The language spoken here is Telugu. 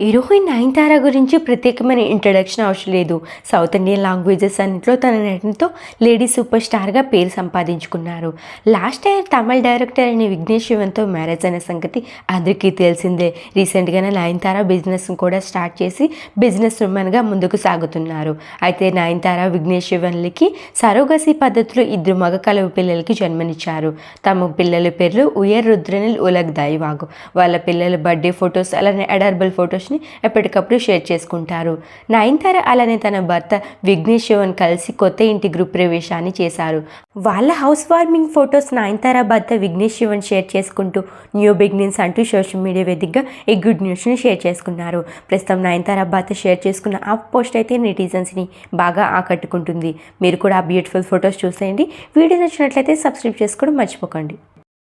హీరోయిన్ నయనతార గురించి ప్రత్యేకమైన ఇంట్రడక్షన్ అవసరం లేదు. సౌత్ ఇండియన్ లాంగ్వేజెస్ అన్నింటిలో తన నటనతో లేడీ సూపర్ స్టార్గా పేరు సంపాదించుకున్నారు. లాస్ట్ ఇయర్ తమిళ డైరెక్టర్ అయిన విఘ్నేష్ శివన్తో మ్యారేజ్ అనే సంగతి అందరికీ తెలిసిందే. రీసెంట్గానే నయనతార బిజినెస్ కూడా స్టార్ట్ చేసి బిజినెస్ ఉమెన్గా ముందుకు సాగుతున్నారు. అయితే నయనతార విఘ్నేష్ శివన్లకి సరోగసి పద్ధతిలో ఇద్దరు మగ కలవు పిల్లలకి జన్మనిచ్చారు. తమ పిల్లల పేర్లు ఉయర్ రుద్రనిల్ ఉలగ్ దైవాగు. వాళ్ళ పిల్లల బర్త్డే ఫొటోస్ అలానే అడార్బుల్ ఫొటోస్ని ఎప్పటికప్పుడు షేర్ చేసుకుంటారు. నయనతార అలానే తన భర్త విఘ్నేష్ శివన్ కలిసి కొత్త ఇంటి గృహ ప్రవేశాన్ని చేశారు. వాళ్ళ హౌస్ వార్మింగ్ ఫొటోస్ నయనతార భర్త విఘ్నేష్ శివన్ షేర్ చేసుకుంటూ న్యూ బిగినింగ్స్ అంటూ సోషల్ మీడియా వేదికగా ఈ గుడ్ న్యూస్ని షేర్ చేసుకున్నారు. ప్రస్తుతం నయనతార భర్త షేర్ చేసుకున్న ఆ పోస్ట్ అయితే నెటిజన్స్ని బాగా ఆకట్టుకుంటుంది. మీరు కూడా ఆ బ్యూటిఫుల్ ఫొటోస్ చూసేయండి. వీడియో నచ్చినట్లయితే సబ్స్క్రైబ్ చేసుకోవడం మర్చిపోకండి.